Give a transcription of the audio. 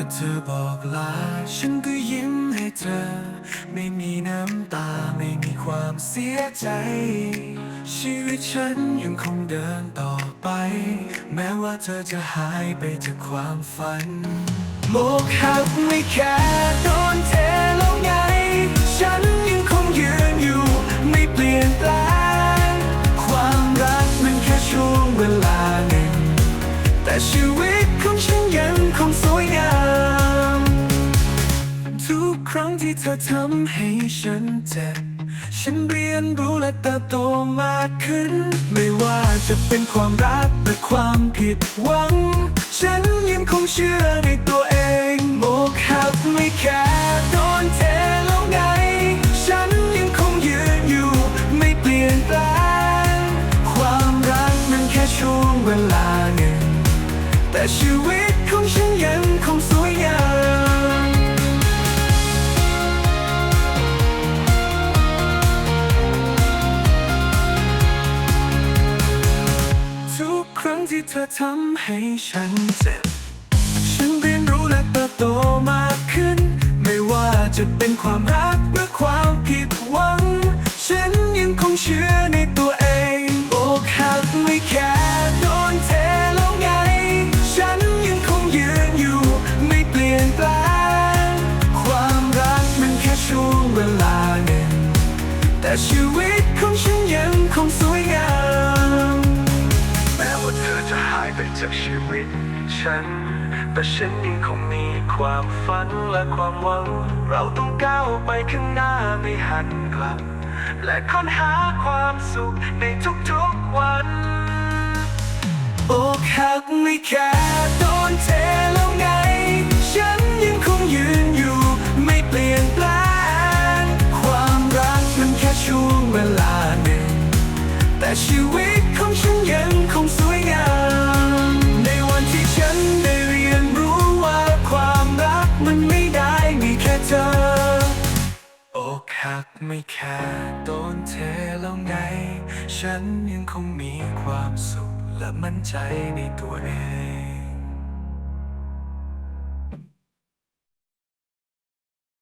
มื่อเธอบอกลา ฉันก็ยิ้มให้เธอ ไม่มีน้ำตาไม่มีความเสียใจ ชีวิตฉันยังคงเดินต่อไป แม้ว่าเธอจะหายไปจากความฝัน โลกหักไม่แค่โดนเทลง ที่เธอทำให้ฉันเจ็บ ฉันเรียนรู้และเติบโตมากขึ้น ไม่ว่าจะเป็นความรักหรือความผิดหวัง ฉันยังคงเชื่อในตัวเองโมกหักไม่แค่โดนเทแล้วไง ฉันยังคงยืนอยู่ไม่เปลี่ยนแปลง ความรักนั้นแค่ช่วงเวลาหนึ่ง แต่ชีวิตของฉันยังคงสวยงาม ที่เธอทำให้ฉันเจ็บ ฉันเรียนรู้และเติบโตมากขึ้น ไม่ว่าจะเป็นความรักหรือความผิดหวัง ฉันยังคงเชื่อในตัวเองอกหักไม่แค่โดนเทแล้วไง ฉันยังคงยืนอยู่ไม่เปลี่ยนแปลง ความรักมันแค่ช่วงเวลาหนึ่งแต่ชีวิตของฉันยังคงส จากชีวิตฉัน แต่ฉันยังคงมีความฝันและความหวัง เราต้องก้าวไปข้างหน้าไม่หันกลับ และค้นหาความสุขในทุกๆวันอกหักไม่แค่โดนเทแล้วไง ฉันยังคงยืนอยู่ไม่เปลี่ยนแปลง ความรักมันแค่ช่วงเวลาหนึ่งแต่ชีวิตของฉันยังคงส หักไม่แค่โดนเทแล้วไง ฉันยังคงมีความสุขและมั่นใจในตัวเอง